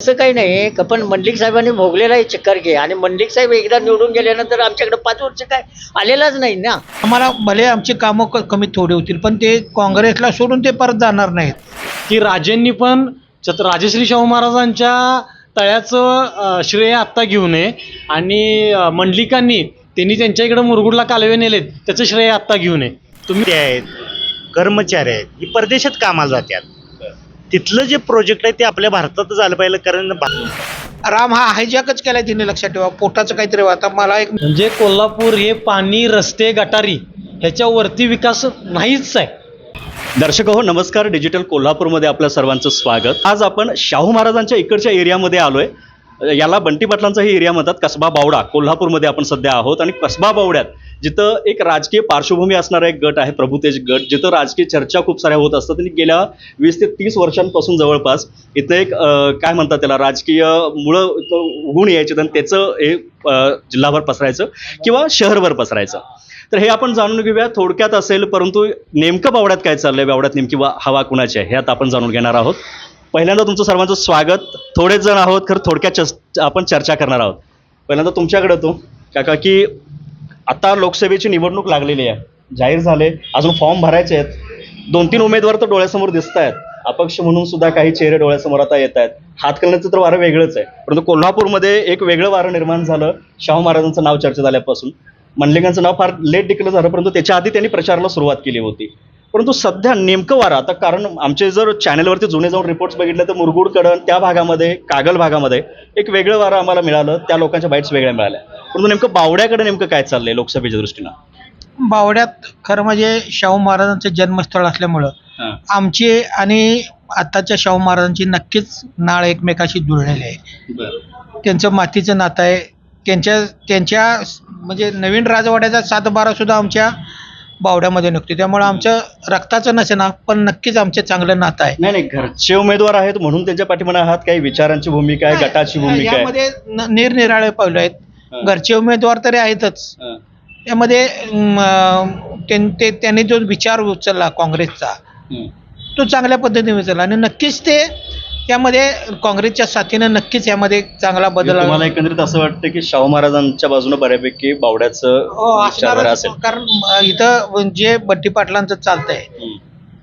असं काही नाही क- पण मंडलिक साहेबांनी भोगलेला आहे चक्कर घे. आणि मंडलिक साहेब एकदा निवडून गेल्यानंतर आमच्याकडे पाच वर्ष काय आलेलाच नाही ना. आम्हाला भले आमची कामं क- कमी थोडी होतील पण ते काँग्रेसला सोडून ते परत जाणार नाहीत. की राजेंनी पण छत्र राजश्री शाहू महाराजांच्या तळ्याचं अं, श्रेय आत्ता घेऊ नये आणि अं, मंडलिकांनी त्यांनी त्यांच्या इकडे मुरगुडला कालवे नेलेत त्याचं श्रेय आत्ता घेऊ नये तुम्ही ते आहेत कर्मचारी आहेत ही परदेशात कामाला जातात तिथलं जे प्रोजेक्ट आहे ते आपल्या भारतात झालं पाहिजे कारण राम हा हायजॅकच केलाय तिने लक्षात ठेवा. पोटाचं काहीतरी आता मला एक म्हणजे कोल्हापूर हे पाणी रस्ते गटारी ह्याच्यावरती विकास नाहीच आहे. दर्शक हो नमस्कार. डिजिटल कोल्हापूरमध्ये आपल्या सर्वांचं स्वागत. आज आपण शाहू महाराजांच्या इकडच्या एरियामध्ये आलोय. याला बंटी पाटलांचा ही एरिया म्हणतात कसबा बावडा. कोल्हापूरमध्ये आपण सध्या आहोत आणि कसबा बावड्यात जिथं एक राजकीय पार्श्वभूमी असणारा एक गट आहे प्रभुतेज गट जिथं राजकीय चर्चा खूप साऱ्या होत असतात. आणि गेल्या वीस ते तीस वर्षांपासून जवळपास इथं एक काय म्हणतात त्याला राजकीय मुळं इथं उगून यायचे आणि त्याचं हे जिल्हाभर पसरायचं किंवा शहरभर पसरायचं. तर हे आपण जाणून घेऊया थोडक्यात असेल परंतु नेमकं बावड्यात काय चाललंय बावड्यात नेमकी वा- हवा कुणाची आहे हे आता आपण जाणून घेणार आहोत. पहिल्यांदा तुमचं सर्वांचं स्वागत. थोडेच जण आहोत खरं थोडक्यात चर्च- आपण चर्चा करणार आहोत. पहिल्यांदा तुमच्याकडे तो. काका की आता लोकसभेची निवडणूक लागलेली आहे. जाहीर झाले. अजून फॉर्म भरायचे आहेत. दोन तीन उमेदवार तर डोळ्यासमोर दिसत आहेत. अपक्ष म्हणून सुद्धा काही चेहरे डोळ्यासमोर आता येत आहेत. हातकलण्याचं तर वारं वेगळंच आहे. परंतु कोल्हापूरमध्ये एक वेगळं वारं निर्माण झालं. शाहू महाराजांचं नाव चर्चेत आल्यापासून. मंडलिकांचं नाव फार लेट डिक्लेअर झालं परंतु त्याच्या आधी त्यांनी प्रचाराला सुरुवात केली होती. परंतु सध्या नेमकं वारं आता कारण आमचे जर चॅनलवरती जुने जाऊन रिपोर्ट्स बघितले तर मुरगुड कडण त्या भागामध्ये कागल भागामध्ये एक वेगळं वारं आम्हाला मिळालं त्या लोकांच्या बाईट्स वेगळ्या मिळाल्या. परंतु नेमकं बावड्याकडे नेमकं काय चाललंय लोकसभेच्या दृष्टीनं? बावड्यात खरं म्हणजे शाहू महाराजांचं जन्मस्थळ असल्यामुळं. आमची आणि आताच्या शाहू महाराजांची नक्कीच नाळ एकमेकाशी जुळलेली आहे. त्यांचं मातीचं नातं आहे. त्यांच्या त्यांच्या म्हणजे नवीन राजवाड्याचा सातबारा सुद्धा आमच्या बावड्यामध्ये निघतो त्यामुळं आमचं रक्ताचं नसेना पण नक्कीच आमचं चांगलं नातं आहे. नाही नाही घरचे उमेदवार आहेत म्हणून त्यांच्या पाठीमागे आहात. काही विचारांची भूमिका आहे गटाची भूमिका आहे. यामध्ये न- निरनिराळे पैलू आहेत. घरचे उमेदवार तरी आहेतच. हां. त्यामध्ये म, त्यां- ते त्यांनी जो विचार उचलला काँग्रेसचा. तो चांगल्या पद्धतीने उचलला. आणि नक्कीच ते त्यामध्ये काँग्रेसच्या साथीनं नक्कीच यामध्ये चांगला बदल म्हणजे तुम्हाला एकंदरीत असं वाटतं की शाहू महाराजांच्या बाजूने बऱ्यापैकी बावड्याचं हो. असेल. कारण इथं जे बंटी पाटलांचं चालतंय.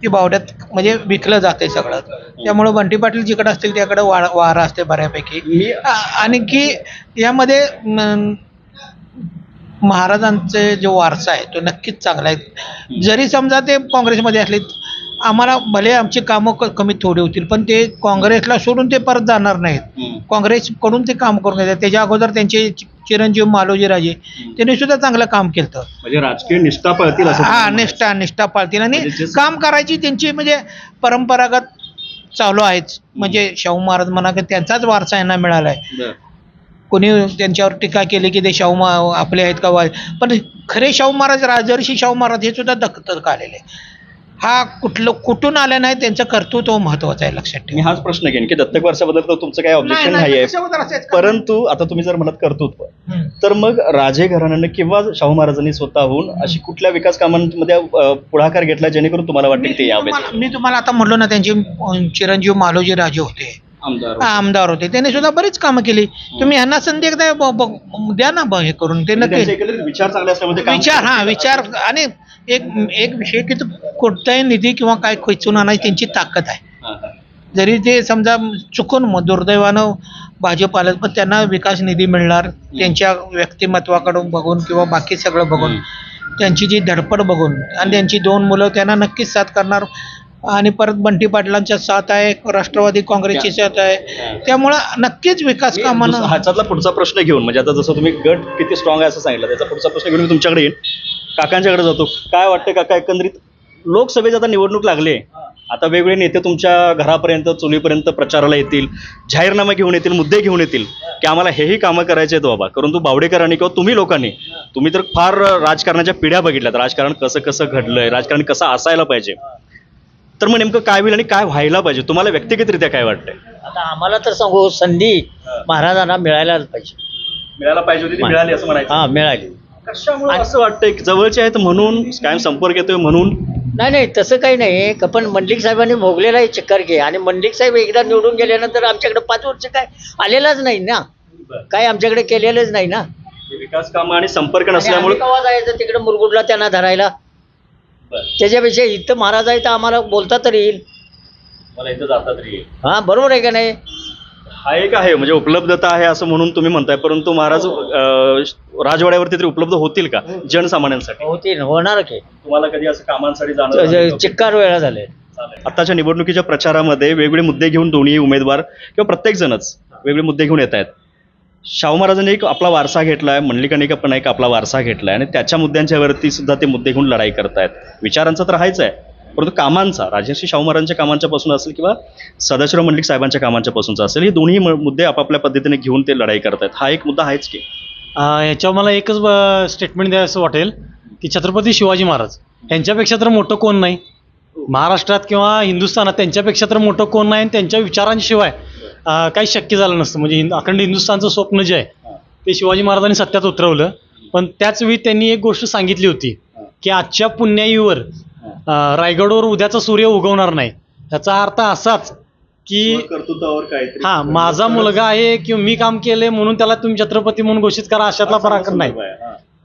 ती बावड्यात म्हणजे विकलं जाते सगळं. त्यामुळे बंटी पाटील जिकडे असतील त्याकडे वारा असते बऱ्यापैकी. आणि की यामध्ये महाराजांचे जो वारसा आहे तो नक्कीच चांगला आहे. जरी समजा ते काँग्रेसमध्ये असले आम्हाला भले आमची कामं क- कमी थोडी होतील पण ते काँग्रेसला सोडून ते परत जाणार नाहीत. काँग्रेसकडून ते काम करून घेतात त्याच्या अगोदर त्यांचे चि- चिरंजीव मालोजीराजे त्यांनी सुद्धा चांगलं काम केलं म्हणजे राजकीय निष्ठा पळतील असं हा तुम्हाला. निष्ठा निष्ठा पाळतील. आणि म्हणजे जे- काम करायची त्यांची म्हणजे परंपरागत चालू आहेच. म्हणजे शाहू महाराज म्हणा की त्यांचाच वारसा यांना मिळाला आहे. बरं. कोणी त्यांच्यावर टीका केली की ते शाहू मा- आपले आहेत का वा पण खरे शाहू महाराज राजर्षी शाहू महाराज हे सुद्धा दखतक आलेले हा कुठलं कुठून आलं नाही त्यांचं कर्तृत्व महत्वाचं आहे लक्षात मी ठेवा हाच प्रश्न घेईन की दत्तक वर्षाबद्दल तर तुमचं काही ऑब्जेक्शन नाही आहे? परंतु आता तुम्ही जर म्हणत कर्तृत्व. तर मग राजे घराण्यानं किंवा शाहू महाराजांनी स्वतःहून अशी कुठल्या विकास कामांमध्ये अ, पुढाकार घेतला जेणेकरून तुम्हाला वाटते की ते मी तुम्हाला- मी तुम्हाला आता म्हणलो ना त्यांचे चिरंजीव मालोजी राजे होते. आमदार होते. त्यांनी सुद्धा बरीच कामं केली. तुम्ही ह्यांना संधी एकदा ब- ब- द्या ना ब- हे करून. ते त्यांचे नक्की. एकंदरीत विचार चांगले काम विचार हा विचार. आणि एक एक विषय की तो कोणताही निधी किंवा काय खेचून आणायची त्यांची ताकद आहे. हा, हा. जरी ते समजा चुकून म- दुर्दैवानं भाजप आलं पण त्यांना विकास निधी मिळणार त्यांच्या व्यक्तिमत्वाकडून बघून किंवा बाकी सगळं बघून त्यांची जी धडपड बघून आणि त्यांची दोन मुलं त्यांना नक्कीच साथ करणार. आणि परत बंटी पाटलांच्या साथ आहे राष्ट्रवादी काँग्रेसची साथ आहे. त्यामुळं नक्कीच विकास कामानं ह्याच्यातला पुढचा प्रश्न घेऊन म्हणजे आता जसं तुम्ही गट किती स्ट्रॉंग आहे असं सांगितलं त्याचा पुढचा प्रश्न घेऊन मी तुमच्याकडे येईन. काकांच्याकडे जातो. काय वाटतं काका एकंदरीत लोकसभेची आता निवडणूक लागले आता वेगवेगळे नेते तुमच्या घरापर्यंत चुलीपर्यंत प्रचाराला येतील जाहीरनामा घेऊन येतील मुद्दे घेऊन येतील की आम्हाला हेही कामं करायचे आहेत बाबा. परंतु बावडेकरांनी किंवा तुम्ही लोकांनी तुम्ही तर फार राजकारणाच्या पिढ्या बघितल्यात. राजकारण कसं कसं घडलंय राजकारण कसं असायला पाहिजे. तर मग नेमकं काय होईल आणि काय व्हायला पाहिजे? तुम्हाला व्यक्तिगतरित्या काय वाटतंय? आता आम्हाला तर सांगू संधी महाराजांना मिळायलाच पाहिजे. मिळायला पाहिजे होती ती मिळाली असं म्हणायचं. हा मिळाली. कशामुळे असं वाटतंय की जवळचे आहेत म्हणून कायम संपर्क येतोय म्हणून? नाही नाही तसं काही नाही. क- पण मंडलिक साहेबांनी भोगलेला आहे चक्कर घे. आणि मंडलिक साहेब एकदा निवडून गेल्यानंतर आमच्याकडे पाच वर्ष काय आलेलाच नाही ना. काय आमच्याकडे केलेलंच नाही ना. विकास कामं आणि संपर्क नसल्यामुळे जायचं तिकडे मुरगुडला त्यांना धरायला. त्याच्यापेक्षा इथं महाराज आहे तर आम्हाला बोलता तरी येईल. मला इथं जाता तरी येईल. हा बरोबर आहे का नाही? हा एक आहे म्हणजे उपलब्धता आहे असं म्हणून तुम्ही म्हणताय परंतु महाराज अं, राजवाड्यावरती तरी उपलब्ध होतील का जनसामान्यांसाठी? होतील होणार की. तुम्हाला कधी असं कामांसाठी जाणं चिक्कार वेळा झाले. आताच्या निवडणुकीच्या प्रचारामध्ये वेगवेगळे मुद्दे घेऊन दोन्ही उमेदवार किंवा प्रत्येक जणच वेगळे मुद्दे घेऊन येत आहेत. शाहू महाराजांनी एक आपला वारसा घेतला आहे मंडलिकांनी पण एक आपला वारसा घेतला आहे आणि त्याच्या मुद्द्यांच्यावरती सुद्धा ते मुद्दे घेऊन लढाई करतायत. विचारांचा तर आहेच आहे परंतु कामांचा राजर्षी शाहू महाराजांच्या कामांच्या पासून असेल किंवा सदाशिवराव मंडलिक साहेबांच्या कामांच्या पासूनचा असेल हे दोन्ही म- मुद्दे आपापल्या पद्धतीने घेऊन ते लढाई करतायत. हा एक मुद्दा आहेच की? याच्यावर मला एकच स्टेटमेंट द्यायचं वाटेल की छत्रपती शिवाजी महाराज यांच्यापेक्षा तर मोठं कोण नाही? महाराष्ट्रात किंवा हिंदुस्थानात त्यांच्यापेक्षा तर मोठं कोण नाही आणि त्यांच्या विचारांशिवाय अं, काही शक्य झालं नसतं. म्हणजे हिंद अखंड हिंदुस्थानचं स्वप्न जे आहे ते शिवाजी महाराजांनी सत्यात उतरवलं. पण त्याच वेळी त्यांनी एक गोष्ट सांगितली होती की आजच्या पुण्याईवर अं, रायगडवर उद्याचा सूर्य उगवणार नाही. याचा अर्थ असाच की कर्तृत्वावर काहीतरी हा माझा मुलगा आहे किंवा मी काम केले म्हणून त्याला तुम्ही छत्रपती म्हणून घोषित करा अशातला फरक नाही.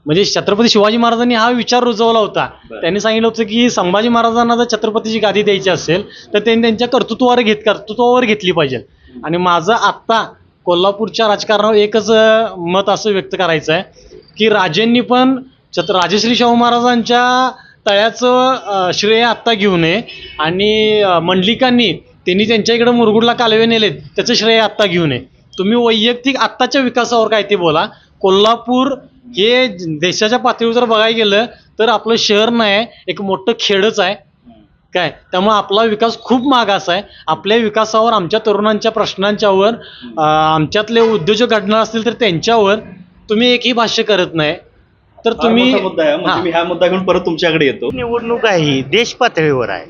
म्हणजे छत्रपती शिवाजी महाराजांनी हा विचार रुजवला होता. बरं. त्यांनी सांगितलं होतं की संभाजी महाराजांना जर छत्रपतीची गादी द्यायची असेल तर त्यांनी त्यांच्या कर्तृत्वावर घेत कर्तृत्वावर घेतली पाहिजे. आणि माझं आत्ता कोल्हापूरच्या राजकारणावर एकच मत असं व्यक्त करायचं आहे की राजेंनी पण छत्र राजश्री शाहू महाराजांच्या तळ्याचं श्रेय आत्ता घेऊ नये. आणि मंडलिकांनी त्यांनी त्यांच्या इकडं मुरगुडला कालवे नेलेत त्याचं श्रेय आत्ता घेऊ नये. तुम्ही वैयक्तिक आत्ताच्या विकासावर काय ते बोला. कोल्हापूर हे देशाच्या पातळीवर जर बघायला गेलं तर आपलं शहर नाही एक मोठं खेडच आहे. काय? त्यामुळे आपला विकास खूप मागास आहे. आपल्या विकासावर आमच्या तरुणांच्या प्रश्नांच्यावर आमच्यातले उद्योजक घडणार असतील तर त्यांच्यावर तुम्ही एकही भाष्य करत नाही. तर तुम्ही मुद्दा आहे. म्हणजे हा. मी हा मुद्दा घेऊन परत तुमच्याकडे येतो. निवडणूक आहे. ही देश पातळीवर आहे.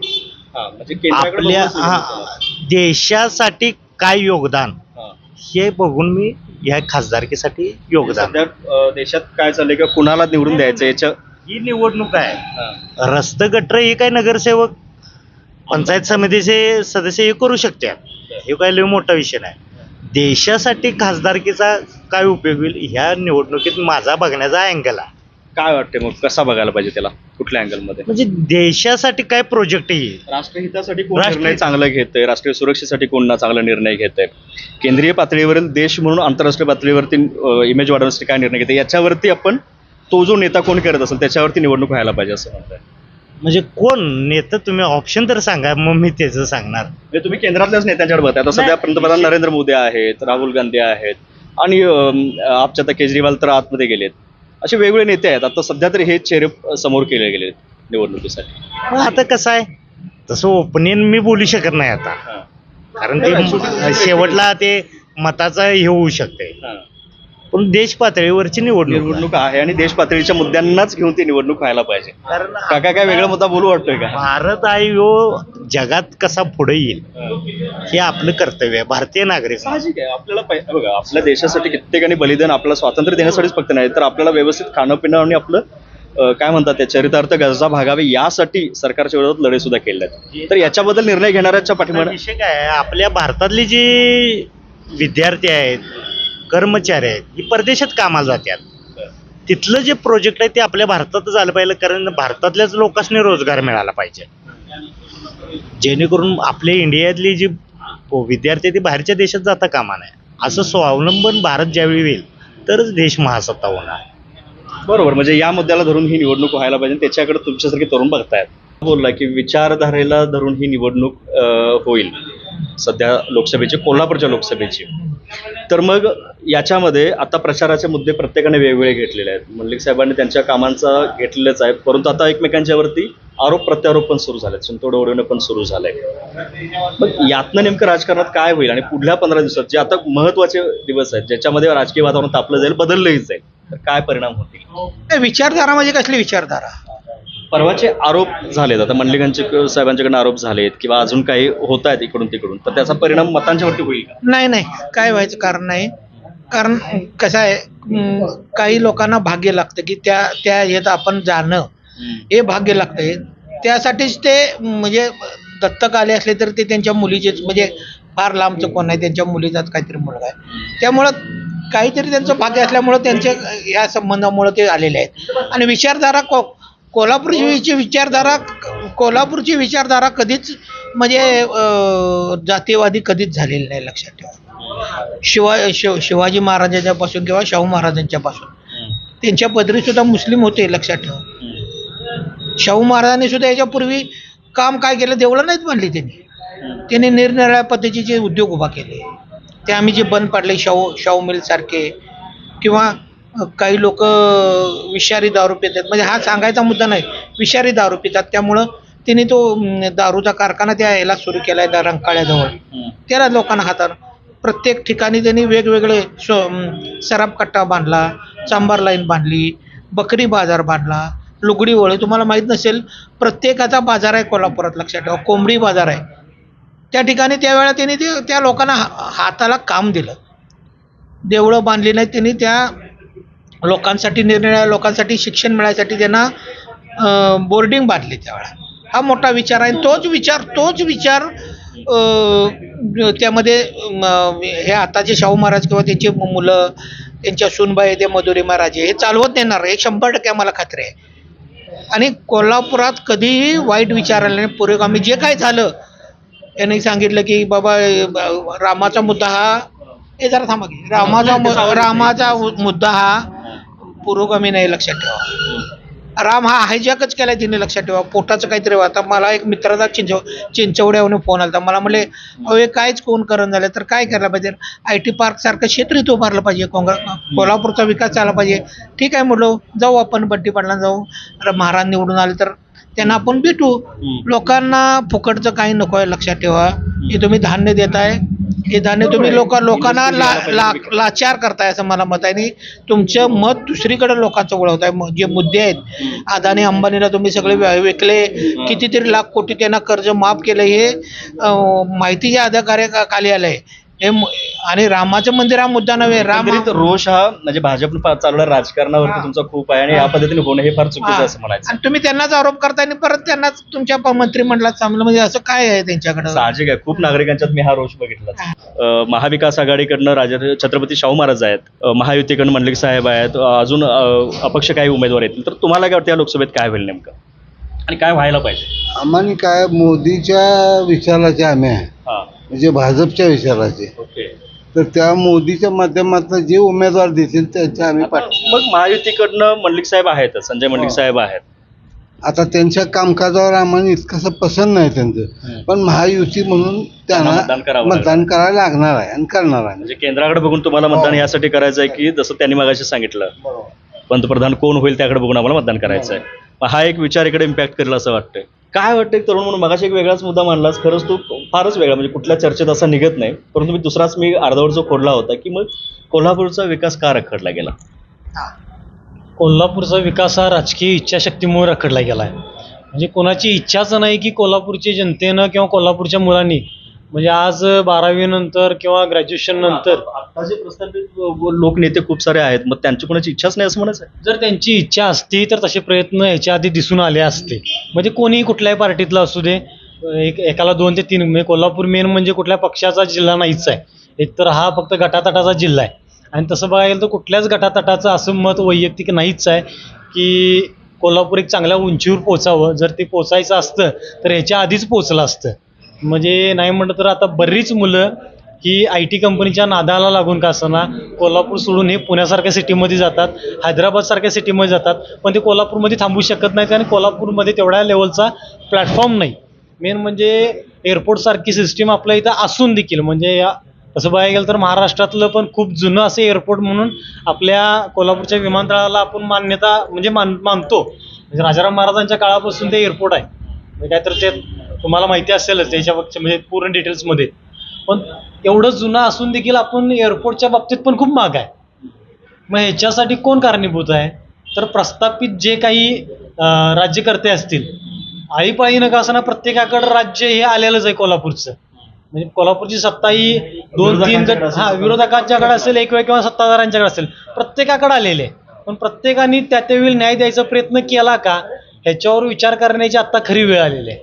हा, म्हणजे केंद्राकडे आपल्या बघून हा, सुरू देशासाठी काय योगदान? हा. हे बघून मी या खासदारकीसाठी योगदान. सध्या अं, देशात काय चाललंय किंवा कुणाला निवडून द्यायचं याच्या ही निवडणूक आहे. हा. रस्त गटर हे काय नगरसेवक पंचायत समितीचे सदस्य हे करू शकतात हे काय लय मोठा विषय नाही. देशासाठी खासदारकीचा काय उपयोग होईल ह्या निवडणुकीत माझा बघण्याचा अँगल आहे. काय वाटते मग? कसा बघायला पाहिजे त्याला? कुठल्या अँगलमध्ये? म्हणजे देशासाठी काय प्रोजेक्ट येईल? राष्ट्रहितासाठी कोण राष्ट्रहित- निर्णय चांगला घेतोय? राष्ट्रीय सुरक्षेसाठी कोण ना चांगला निर्णय घेतोय? केंद्रीय पातळीवरील देश म्हणून आंतरराष्ट्रीय पातळीवरती इमेज वाढवण्यासाठी काय निर्णय घेते याच्यावरती आपण तो जो नेता कोण करत असेल त्याच्यावरती निवडणूक व्हायला पाहिजे असं म्हणताय. म्हणजे कोण? नेतं तुम्ही ऑप्शन तर सांगा मग मी त्याचं सांगणार. म्हणजे तुम्ही केंद्रातल्याच नेत्यांच्याकडे बघताय. आता सध्या पंतप्रधान नरेंद्र मोदी आहेत राहुल गांधी आहेत आणि अं, आपच्या आता केजरीवाल तर आतमध्ये गेलेत. असे वेगवेगळे नेते आहेत. आता सध्या तरी हे चेहरे समोर केले गेले निवडणुकीसाठी. मग आता कसं आहे? तसं ओपिनियन मी बोलू शकत नाही आता. कारण ते शेवटला ते मताचं हे होऊ शकते पण देश पातळीवरची निवडणूक आहे. निवडणूक आहे आणि देश पातळीच्या मुद्द्यांनाच घेऊन ती निवडणूक व्हायला पाहिजे. कारण काका काय वेगळा मुद्दा बोलू वाटतोय का? भारत आहे ह्यो जगात कसा पुढे येईल हे आपलं कर्तव्य आहे. भारतीय नागरिक. साहजिक आहे. आपल्याला बघा आपल्या देशासाठी कित्येकाने बलिदान आपल्याला स्वातंत्र्य देण्यासाठीच फक्त नाही तर आपल्याला व्यवस्थित खाणं पिणं आणि आपलं अं, काय म्हणतात त्या चरितार्थ गरजा भागावे यासाठी सरकारच्या विरोधात लढे सुद्धा केले आहेत. तर याच्याबद्दल निर्णय घेणाऱ्याच्या पाठीमागे विषय काय आहे, आपल्या भारतातले जे विद्यार्थी आहेत कर्मचारी आहेत ही परदेशात कामाला जातात तिथलं जे प्रोजेक्ट आहे ते आपल्या भारतातच आलं पाहिजे कारण भारतातल्याच लोकांनी रोजगार मिळाला पाहिजे. जेणेकरून आपले इंडियातली जी विद्यार्थी आहेत ते बाहेरच्या देशात जाता कामा नये. असं स्वावलंबन भारत ज्यावेळी होईल तरच देश महासत्ता होणार. बरोबर म्हणजे या मुद्द्याला धरून ही निवडणूक व्हायला पाहिजे. त्याच्याकडे तुमच्यासारखे तरुण बघतायत. बोलला की विचारधारेला धरून ही निवडणूक अं, होईल. सध्या लोकसभेची कोल्हापूरच्या लोकसभेची. तर मग याच्यामध्ये आता प्रचाराचे मुद्दे प्रत्येकाने वेगवेगळे घेतलेले आहेत. मल्लिक साहेबांनी त्यांच्या कामांचा घेतलेलेच आहे. परंतु आता एकमेकांच्यावरती आरोप प्रत्यारोप पण सुरू झालेत. संतोड ओढवणं पण सुरू झालंय. मग यातनं नेमकं राजकारणात काय होईल आणि पुढल्या पंधरा दिवसात जे आता महत्त्वाचे दिवस आहेत ज्याच्यामध्ये राजकीय वातावरण तापलं जाईल बदललंही जाईल तर काय परिणाम होतील? विचारधारा म्हणजे कसली विचारधारा? परवाचे आरोप झालेत. आता मंडलिकांचे साहेबांच्याकडनं आरोप झालेत किंवा अजून काही होत आहेत इकडून तिकडून. तर त्याचा परिणाम मतांच्यावरती होईल का? नाही नाही. काय व्हायचं कारण नाही. कारण कसं आहे काही लोकांना भाग्य लागतं की त्या त्या ह्यात आपण जाणं. हे भाग्य लागतं त्यासाठीच ते म्हणजे दत्तक आले असले तर ते त्यांच्या मुलीचेच म्हणजे फार लांबचं कोण नाही त्यांच्या मुलीचाच काहीतरी मुलगा आहे. त्यामुळं काहीतरी त्यांचं भाग्य असल्यामुळं त्यांच्या या संबंधामुळं ते आलेले आहेत. आणि विचारधारा को कोल्हापूरची विचारधारा कोल्हापूरची विचारधारा कधीच म्हणजे अं, जातीयवादी कधीच झालेली नाही लक्षात ठेवा. शिवा शिव शिवाजी महाराजांच्या पासून किंवा शाहू महाराजांच्या पासून. त्यांच्या पदरी सुद्धा मुस्लिम होते लक्षात ठेवा. शाहू महाराजांनी सुद्धा याच्यापूर्वी काम काय केलं देवळं नाहीत बांधली त्यांनी. त्यांनी निरनिराळ्या पद्धतीचे जे उद्योग उभा केले. ते आम्ही जे बंद पाडले शाहू शाहू मिल सारखे किंवा काही लोक विषारी दारू पितात. म्हणजे हा सांगायचा मुद्दा नाही. विषारी दारू पितात. त्यामुळं त्यांनी तो दारूचा कारखाना त्या याला सुरू केला आहे रंकाळ्याजवळ. त्याला लोकांना हातात प्रत्येक ठिकाणी त्यांनी वेगवेगळे सो सराब कट्टा बांधला चांबार लाईन बांधली बकरी बाजार बांधला लुगडी वळे. तुम्हाला माहीत नसेल प्रत्येकाचा बाजार आहे कोल्हापुरात लक्षात ठेवा. कोंबडी बाजार आहे. त्या ठिकाणी त्यावेळेला त्यांनी ते त्या लोकांना हा- हाताला काम दिलं. देवळं बांधली नाहीत त्यांनी त्या लोकांसाठी निरनिराळ्या लोकांसाठी शिक्षण मिळायसाठी त्यांना बोर्डिंग बांधली त्यावेळेला हा मोठा विचार आहे. तोच विचार तोच विचार त्यामध्ये हे आताचे शाहू महाराज किंवा त्यांची मुलं त्यांच्या सुनबाई ते मधुरी महाराजे हे चालवत नेणार हे शंभर टक्के आम्हाला खात्री आहे. आणि कोल्हापुरात कधीही वाईट विचार आले नाही. पुरोगामी जे काय झालं यांनी सांगितलं की बाबा रामाचा मुद्दा हा हे जरा थांबा की. रामाचा रामाचा मुद्दा हा पुरोगामी नाही लक्षात ठेवा. राम हा हायजॅकच केलाय तिने लक्षात ठेवा. पोटाचं काहीतरी आता मला एक मित्राचा चिंचव चिंचवड्यावरून फोन आला मला म्हणले अहो हे काहीच कोण करण झालं? तर काय करायला पाहिजे? आय टी पार्क सारखं क्षेत्र इथं उभारलं पाहिजे. काँग्रेस कोल्हापूरचा विकास झाला पाहिजे. ठीक आहे म्हटलं. जाऊ आपण बड्डी पाडला जाऊ. महाराज निवडून आले तर त्यांना आपण भेटू. लोकांना फुकटचं काही नको आहे लक्षात ठेवा. हे तुम्ही धान्य देताय. हे धान्य तुम्ही लोक लोकांना ला, ला, लाचार करताय असं मला मत आहे. आणि तुमचं मत दुसरीकडे लोकांचं वळवताय. म- जे मुद्दे आहेत. अदानी अंबानीला तुम्ही सगळे विकले. कितीतरी लाख कोटी त्यांना कर्ज माफ केलं हे माहितीच्या अधिकाऱ्याखाली आलंय. हे आणि रामाचं मंदिर हा मुद्दा नव्हे राम एकंदरीत रोष हा म्हणजे भाजप चालवणार राजकारणावरती तुमचा खूप आहे आणि या पद्धतीने होणं हे फार चुकीचं आहे असं म्हणायचं. आणि तुम्ही त्यांनाच आरोप करताय आणि परत त्यांनाच तुमच्या प- मंत्रिमंडळात सामील म्हणजे असं काय आहे त्यांच्याकडे? साहजिक आहे. खूप नागरिकांच्यात मी हा रोष बघितला अं, महाविकास आघाडीकडनं राजा छत्रपती शाहू महाराज आहेत. अं, महायुतीकडनं मंडलिक साहेब आहेत. अं, अजून अं, अपक्ष काही उमेदवार येतील तर तुम्हाला काय वाटतं या लोकसभेत काय होईल नेमकं? आणि काय व्हायला पाहिजे? आम्हाला काय मोदीच्या विचाराचे आम्ही आहे. म्हणजे भाजपच्या विचाराचे ओके. तर त्या मोदीच्या माध्यमातून जे उमेदवार देतील त्यांच्या आम्ही मग महायुतीकडनं मंडलिक साहेब आहेत संजय मंडलिक हो. साहेब आहेत. आता त्यांच्या कामकाजावर आम्हाला इतकंसं पसंत नाही त्यांचं. पण महायुती म्हणून त्यांना मतदान करावं. मतदान करायला लागणार आहे आणि करणार आहे. म्हणजे केंद्राकडे बघून तुम्हाला मतदान हो. यासाठी करायचं आहे की जसं त्यांनी मगाशी सांगितलं. पंतप्रधान कोण होईल त्याकडे बघून आम्हाला मतदान करायचं आहे मग हा एक विचार इकडे इम्पॅक्ट करेल असं वाटतंय. काय वाटतं एक तरुण म्हणून मगाशी एक वेगळाच मुद्दा मांडलास खरंच तो फारच वेगळा म्हणजे कुठल्या चर्चेत असा निघत नाही परंतु मी दुसराच मी अर्धवट जो खोडला होता की मग कोल्हापूरचा विकास का रखडला गेला? कोल्हापूरचा विकास हा राजकीय इच्छाशक्तीमुळे रखडला गेला आहे म्हणजे कोणाची इच्छाच नाही की कोल्हापूरच्या जनतेनं किंवा कोल्हापूरच्या मुलांनी म्हणजे आज बारावी नंतर किंवा ग्रॅज्युएशन नंतर आता जे प्रस्थापित लोक नेते खूप सारे आहेत. मग त्यांची कोणाची इच्छाच नाही असं म्हणायचं? आहे? जर त्यांची इच्छा असती तर तसे प्रयत्न याच्या आधी दिसून आले असते. म्हणजे कोणीही कुठल्याही पार्टीतला असू दे एक एकाला दोन ते तीन म्हणजे कोल्हापूर मेन म्हणजे कुठल्या पक्षाचा जिल्हा नाहीच आहे. एक तर हा फक्त गटातटाचा जिल्हा आहे. आणि तसं बघायला गेलं तर कुठल्याच गटातटाचं असं मत वैयक्तिक नाहीच आहे की कोल्हापूर एक चांगल्या उंचीवर पोचावं. जर ते पोचायचं असतं तर ह्याच्या आधीच पोचलं असतं. म्हणजे नाही म्हटलं तर आता बरीच मुलं ही आय टी कंपनीच्या नादाला लागून का असताना कोल्हापूर सोडून हे पुण्यासारख्या सिटीमध्ये जातात हैदराबादसारख्या सिटीमध्ये जातात पण ते कोल्हापूरमध्ये थांबू शकत नाहीत आणि कोल्हापूरमध्ये तेवढ्या लेवलचा प्लॅटफॉर्म नाही. मेन म्हणजे एअरपोर्टसारखी सिस्टीम आपल्या इथं असून देखील म्हणजे या तसं बघायला गेलं तर महाराष्ट्रातलं पण खूप जुनं असं एअरपोर्ट म्हणून आपल्या कोल्हापूरच्या विमानतळाला आपण मान्यता म्हणजे मान मानतो. म्हणजे राजाराम महाराजांच्या काळापासून ते एअरपोर्ट आहे. काय तर ते तुम्हाला माहिती असेलच त्याच्यापेक्षा म्हणजे पूर्ण डिटेल्समध्ये पण एवढं जुनं असून देखील आपण एअरपोर्टच्या बाबतीत पण खूप माग आहे. मग ह्याच्यासाठी कोण कारणीभूत आहे? तर प्रस्थापित जे काही राज्यकर्ते असतील आळीपाळीनं का असताना प्रत्येकाकडं राज्य हे आलेलंच आहे कोल्हापूरचं. म्हणजे कोल्हापूरची सत्ता ही दोन तीन गट हा विरोधकांच्याकडे असेल एक वेळ किंवा सत्ताधाऱ्यांच्याकडे असेल प्रत्येकाकडे आलेले पण प्रत्येकाने त्या त्यावेळी न्याय द्यायचा प्रयत्न केला का? ह्याच्यावर विचार करण्याची आत्ता खरी वेळ आलेली आहे.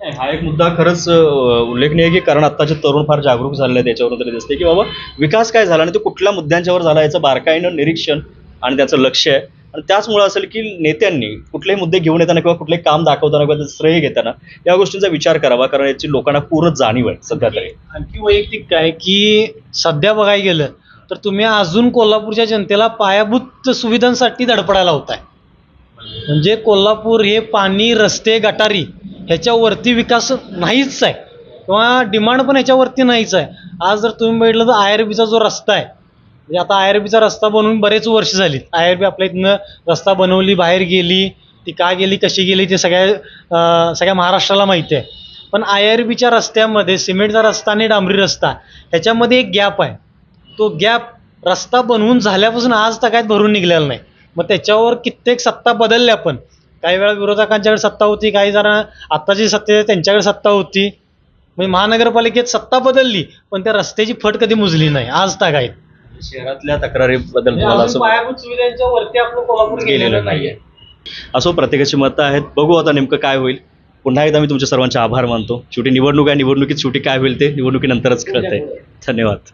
नाही, हा एक मुद्दा खरंच अं, उल्लेखनीय आहे की कारण आत्ताचे तरुण फार जागरूक झालेले आहेत त्याच्यावरून तरी दिसते की बाबा विकास काय झाला आणि तो कुठल्या मुद्द्यांच्यावर झाला याचं बारकाईनं निरीक्षण आणि त्याचं लक्ष आहे. आणि त्याचमुळे असेल की नेत्यांनी कुठलेही मुद्दे घेऊन येताना किंवा कुठलेही काम दाखवताना किंवा त्याचं श्रेय घेताना या गोष्टींचा विचार करावा कारण याची लोकांना पूर्ण जाणीव आहे सध्या तरी. आणखी वैयक्तिक काय की सध्या बघायला गेलं तर तुम्ही अजून कोल्हापूरच्या जनतेला पायाभूत सुविधांसाठी धडपडायला होताय. म्हणजे कोल्हापूर हे पाणी रस्ते गटारी ह्याच्यावरती विकास नाहीच आहे. किंवा डिमांड पण ह्याच्यावरती नाहीच आहे. आज जर तुम्ही बघितलं तर आय आर बीचा जो रस्ता आहे म्हणजे आता आय आर बीचा रस्ता बनवून बरेच वर्ष झाली आय आर बी आपल्या इथनं रस्ता बनवली बाहेर गेली ती का गेली कशी गेली ते सगळ्या सगळ्या महाराष्ट्राला माहिती आहे. पण आय आर बीच्या रस्त्यामध्ये सिमेंटचा रस्ता आणि डांबरी रस्ता ह्याच्यामध्ये एक गॅप आहे. तो गॅप रस्ता बनवून झाल्यापासून आज तकायत भरून निघलेला नाही. मग त्याच्यावर कित्येक सत्ता बदलल्या पण. काही वेळा विरोधकांच्याकडे सत्ता होती काही जरा आत्ताची सत्ता आहे त्यांच्याकडे सत्ता होती. म्हणजे महानगरपालिकेत सत्ता बदलली पण त्या रस्त्याची फट कधी मुजली नाही आज तकायत शहरातल्या तक्रारीबद्दल तुम्हाला अजून असं पायाभूत सुविधांच्या वरती आपलं कोल्हापूर गेलेलं नाहीये. असो प्रत्येकाची मतं आहेत. बघू आता नेमकं काय होईल. पुन्हा एकदा मी तुमच्या सर्वांचे आभार मानतो. शेवटी निवडणूक आहे निवडणुकीत शेवटी काय होईल ते निवडणुकीनंतरच कळतंय. धन्यवाद.